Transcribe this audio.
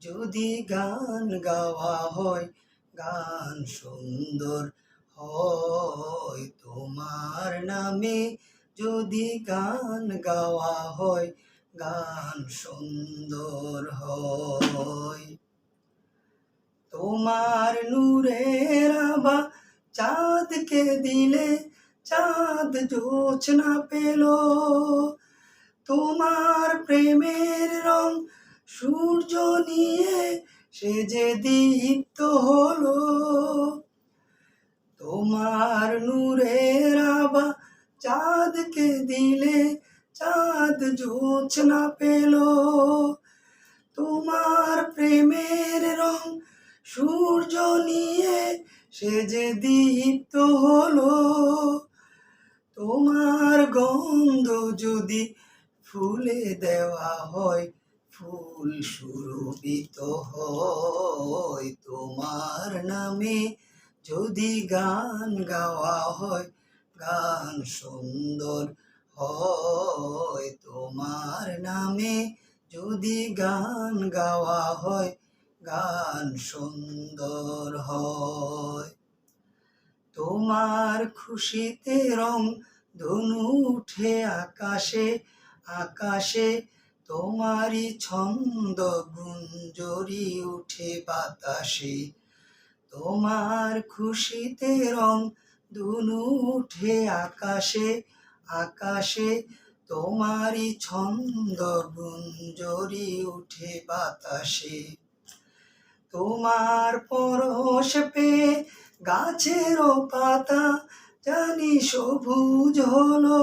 যদি গান গাওয়া হয়, গান সুন্দর হয়। তোমার নামে যদি গান গাওয়া হয়, গান সুন্দর হয়। তোমার নূরের আবা চাঁদকে দিলে, চাঁদ জোছনা পেল। তোমার প্রেমের রং সূর্য নিয়ে সে যে দীপ্ত হলো, তোমার নূরের আবা চাঁদকে দিলে চাঁদ জোছনা পেল। তোমার প্রেমের রং সূর্য নিয়ে সে যে দীপ্ত হলো, তোমার গন্ধ যদি ফুলে দেওয়া হয় ফুল সুরভিত হয় তোমার নামে। যদি গান গাওয়া হয়, গান সুন্দর হয় তোমার নামে। যদি গান গাওয়া হয়, গান সুন্দর হয়। তোমার খুশিতে রং ধনু উঠে আকাশে আকাশে তোমারই ছন্দ গুঞ্জরি উঠে বাতাসে। তোমার খুশিতে রং দুনু উঠে আকাশে আকাশে তোমারই ছন্দ গুঞ্জরি উঠে বাতাসে। তোমার পরশ পেয়ে গাছেরও পাতা জানি সবুজ হলো